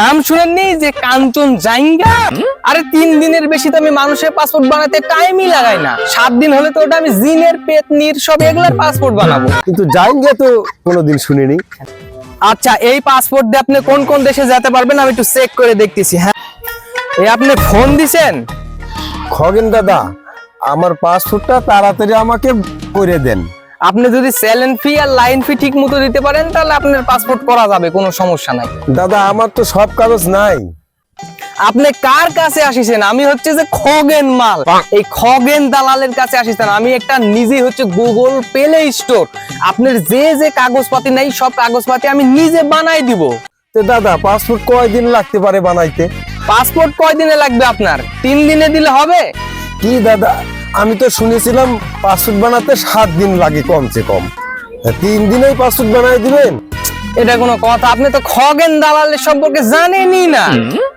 নাম শুনেননি যে কাঞ্চন জাইঙ্গা? আরে তিন দিনের বেশি তো আমি মানুষের পাসপোর্ট বানাতে টাইমই লাগাই না। সাত দিন হলে তো ওটা আমি জিনের পেতনির সব এগুলার পাসপোর্ট বানাবো। কিন্তু জাইঙ্গা তো কোনোদিন শুনিনি। আচ্ছা এই পাসপোর্ট দিয়ে আপনি কোন কোন দেশে যেতে পারবেন আমি একটু চেক করে দেখতেছি হ্যাঁ? এই আপনি ফোন দিছেন? খগেন দাদা আমার পাসপোর্টটা তাড়াতাড়ি আমাকে করে দেন। আপনি যদি স্যালেন ফি আর লাইন ফি ঠিক মতো দিতে পারেন তাহলে আপনার পাসপোর্ট করা যাবে কোনো সমস্যা নাই। দাদা আমার তো সব কাগজ নাই। আপনি কার কাছে আসিছেন? আমি হচ্ছে যে খগেন মাল। এই খগেন দালালের কাছে আসিছেন। আমি একটা নিজে হচ্ছে গুগল প্লে স্টোর আপনার যে যে কাগজপাতি নাই সব কাগজপাতি আমি নিজে বানাই দিব। তো দাদা পাসপোর্ট কয়দিন লাগতে পারে বানাইতে? পাসপোর্ট কয় দিনে লাগবে আপনার? তিন দিনে দিলে হবে? কি দাদা? আমি তো শুনেছিলাম পাসপোর্ট বানাতে সাত দিন লাগে কমসে কম। তিন দিনেই পাসপোর্ট বানাই দিবেন? এটা কোনো কথা। আপনি তো খগেন দালালের সম্পর্কে জানেনই না।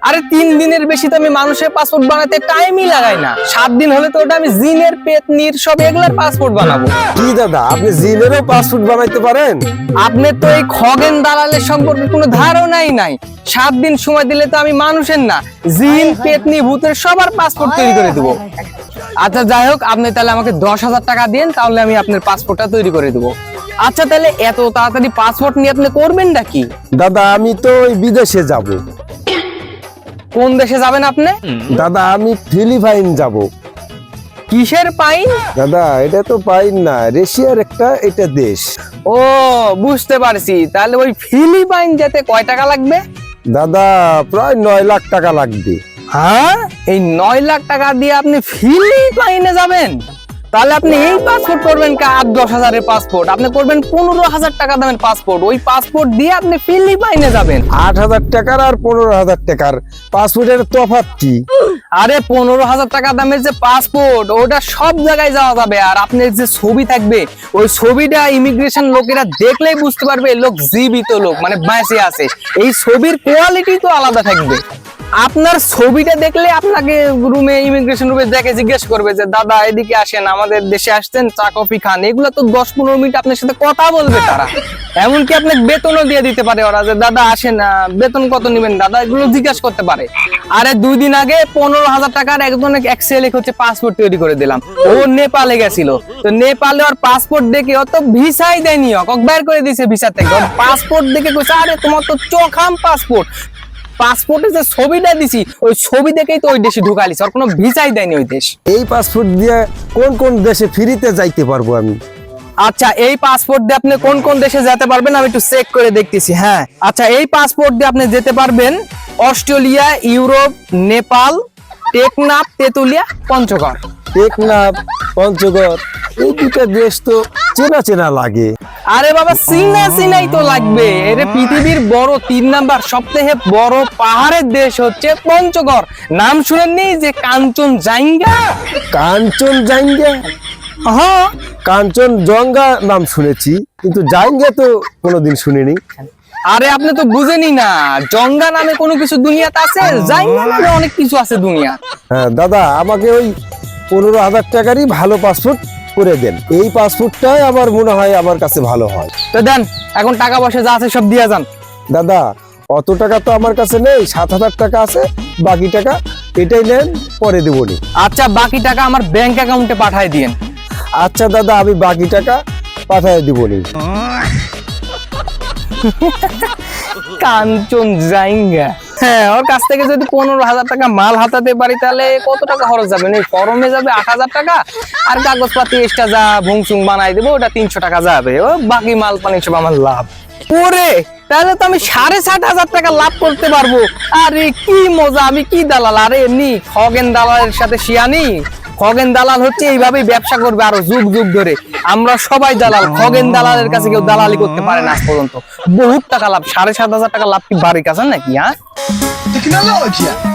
আরে তিন দিনের বেশি তো আমি মানুষের পাসপোর্ট বানাতে টাইমই লাগাই না। সাত দিন হলে তো ওটা আমি জিনের পেতনির সব এগুলার পাসপোর্ট বানাবো। কি দাদা আপনি জিনেরও পাসপোর্ট বানাইতে পারেন? আপনি তো এই খগেন দালালের সম্পর্কে কোনো ধারণাই নাই। সাত দিন সময় দিলে তো আমি মানুষের না জিন পেতনি ভূতের সবার পাসপোর্ট তৈরি করে দেবো। আচ্ছা যাই হোক আপনি তাহলে আমাকে দশ হাজার টাকা দিন তাহলে আমি আপনার পাসপোর্টটা তৈরি করে দেবো। আচ্ছা তাহলে এত তাড়াতাড়ি পাসপোর্ট নিয়ে আপনি করবেন নাকি? দাদা আমি তো ওই বিদেশে যাব। কোন দেশে যাবেন আপনি? দাদা আমি ফিলিপাইন যাব। কিসের পাইন? দাদা এটা তো পাইন না রেশিয়ার একটা এটা দেশ। ও বুঝতে পারছি। তাহলে ওই ফিলিপাইন যেতে কয় টাকা লাগবে? দাদা প্রায় নয় লাখ টাকা লাগবে। হ্যাঁ? এই নয় লাখ টাকা দিয়ে আপনি ফিলিপাইনে যাবেন? তাহলে আপনি এই পাসপোর্ট করবেন আট দশ হাজারের পাসপোর্ট আপনি করবেন পনেরো হাজার টাকা দামের পাসপোর্ট ওই পাসপোর্ট দিয়ে আপনি ফিলিপাইনে যাবেন। আট হাজার টাকার আর পনেরো হাজার টাকার পাসপোর্টের তফাৎ কি? আরে পনেরো হাজার টাকা দামের যে পাসপোর্ট ওটা সব জায়গায় যাওয়া যাবে। আর আপনার যে ছবি থাকবে ওই ছবিটা ইমিগ্রেশন লোকেরা দেখলেই বুঝতে পারবে লোক জীবিত লোক মানে বেঁচে আছে। এই ছবির কোয়ালিটি তো আলাদা থাকবে। আপনার ছবিটা দেখলে আপনাকে রুমে ইমিগ্রেশন রুমে দেখে জিজ্ঞেস করবে যে, দাদা, এদিকে আসেন, আমাদের দেশে আসছেন, চা, কফি খান। এগুলো তো দশ পনেরো মিনিট আপনার সাথে কথা বলবে তারা। এমনকি আপনাকে বেতনও দিয়ে দিতে পারে ওরা যে, দাদা, আসেন বেতন কত নেবেন? দাদা এগুলো জিজ্ঞাসা করতে পারে। আরে দুই দিন আগে পনেরো হাজার টাকার একজন এক্সেলে হচ্ছে পাসপোর্ট তৈরি করে দিলাম। ও নেপালে গেছিল। তো নেপালে ওর পাসপোর্ট দেখে অত ভিসাই দেয়নি ওক বের করে দিয়েছে ভিসা থেকে। পাসপোর্ট দেখে কইছে, আরে, তোমার তো চোখাম পাসপোর্ট পাসপোর্টে যে ছবিটা দিছি ওই ছবি দেখেই তো ওই দেশে ঢুকালিস আর কোনো ভিসাই দেয়নি ওই দেশ। এই পাসপোর্ট দিয়ে কোন কোন দেশে ফ্রিতে যাইতে পারব আমি? আচ্ছা এই পাসপোর্ট দিয়ে আপনি কোন কোন দেশে যেতে পারবেন আমি একটু চেক করে দেখতেছি হ্যাঁ। আচ্ছা এই পাসপোর্ট দিয়ে আপনি যেতে পারবেন অস্ট্রেলিয়া ইউরোপ নেপাল টেকনাফ তেতুলিয়া পঞ্চগড়। টেকনাফ পঞ্চগড় এই দুটা দেশ তো চেনা চেনা লাগে। আরে বাবা সিনা সিনাই তো লাগবে। এর পৃথিবীর বড় তিন নাম্বার সবথেকে বড় পাহাড়ের দেশ হচ্ছে পঞ্চগড়। নাম শুনেননি যে কাঞ্চন জাইঙ্গা? কাঞ্চন জাইঙ্গা? হ্যাঁ কাঞ্চন জঙ্গা নাম শুনেছি কিন্তু জাইঙ্গা তো কোনোদিন শুনিনি। আরে আপনি তো বুঝেনি না জঙ্গা নামে কোনো কিছু দুনিয়াতে আছে? জাইঙ্গা নামে অনেক কিছু আছে দুনিয়া হ্যাঁ দাদা আমাকে ওই পনেরো হাজার টাকারই ভালো পাসপোর্ট করে দেন। এই পাসপোর্টটাই আমার মনে হয় আমার কাছে ভালো হয়। তো দেন এখন টাকা পয়সা যা আছে সব দিয়ে যান। দাদা অত টাকা তো আমার কাছে নেই সাত হাজার টাকা আছে বাকি টাকা এটাই নেন পরে দেবনি আচ্ছা বাকি টাকা আমার ব্যাংক অ্যাকাউন্টে পাঠায় দিয়েন। আচ্ছা দাদা আমি বাকি টাকা পাঠিয়ে দিবনি কাঞ্চন জাইঙ্গা। হ্যাঁ ওর কাছ থেকে যদি পনেরো হাজার টাকা মাল হাতাতে পারি, তাহলে কত টাকা খরচ যাবে? ফরমে যাবে আট হাজার টাকা, আর কাগজপাতি এক্সট্রা যা বানাই দেবো, ওটা তিনশো টাকা যাবে। ও, বাকি মাল পানি সব আমার লাভ। তাহলে তো আমি সাড়ে হাজার টাকা লাভ করতে পারব। আরে, কি মজা, আমি কি দালাল? আরে, এমনি খগেন দালালের সাথে শিয়ানি। খগেন দালাল হচ্ছে এইভাবেই ব্যবসা করবে আরও যুগ যুগ ধরে। আমরা সবাই দালাল, খগেন দালালের কাছে কেউ দালালি করতে পারে না পর্যন্ত। বহুত টাকা লাভ, সাড়ে সাত হাজার টাকা লাভ কি বাড়ির কাছে নাকি হ্যাঁ? Tecnologia